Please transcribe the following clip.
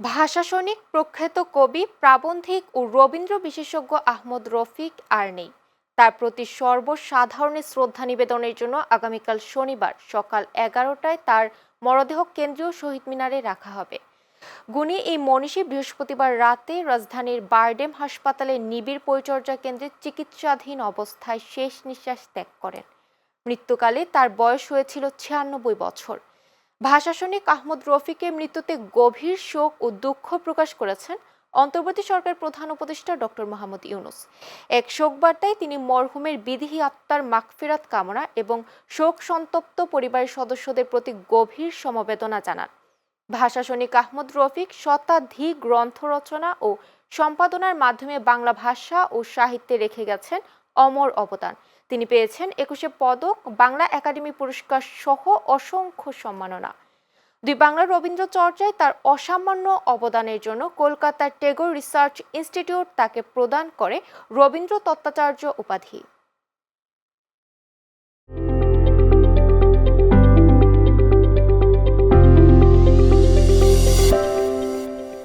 ভাষাসনিক প্রখ্যাত কবি, প্রাবন্ধিক ও রবীন্দ্র বিশেষজ্ঞ আহমদ রফিক আর নেই। তার প্রতি সর্বসাধারণের শ্রদ্ধা নিবেদনের জন্য আগামীকাল শনিবার সকাল এগারোটায় তার মরদেহ কেন্দ্রীয় শহীদ মিনারে রাখা হবে। গুণী এই মনীষী বৃহস্পতিবার রাতে রাজধানীর বারডেম হাসপাতালে নিবিড় পরিচর্যা কেন্দ্রে চিকিৎসাধীন অবস্থায় শেষ নিঃশ্বাস ত্যাগ করেন। মৃত্যুকালে তার বয়স হয়েছিল ছিয়ানব্বই বছর। ভাষাসনিক আহমদ রফিকের মৃত্যুতে গভীর শোক ও দুঃখ প্রকাশ করেছেন অন্তর্বর্তী সরকার প্রধান উপদেষ্টা ডক্টর মোহাম্মদ ইউনুস। এক শোক বার্তায় তিনি মরহুমের বিধিহী আত্মার মাগফিরাত কামনা এবং শোক সন্তপ্ত পরিবারের সদস্যদের প্রতি গভীর সমবেদনা জানান। ভাষাসনিক আহমদ রফিক শতাধিক গ্রন্থ রচনা ও সম্পাদনার মাধ্যমে বাংলা ভাষা ও সাহিত্যে রেখে গেছেন অমর অবদান। তিনি পেয়েছেন একুশে পদক, বাংলা একাডেমি পুরস্কার সহ অসংখ্য সম্মাননা। দুই বাংলার রবীন্দ্র চর্চায় তার অসামান্য অবদানের জন্য কলকাতার টেগোর রিসার্চ ইনস্টিটিউট তাকে প্রদান করে রবীন্দ্র তত্ত্বাচার্য উপাধি।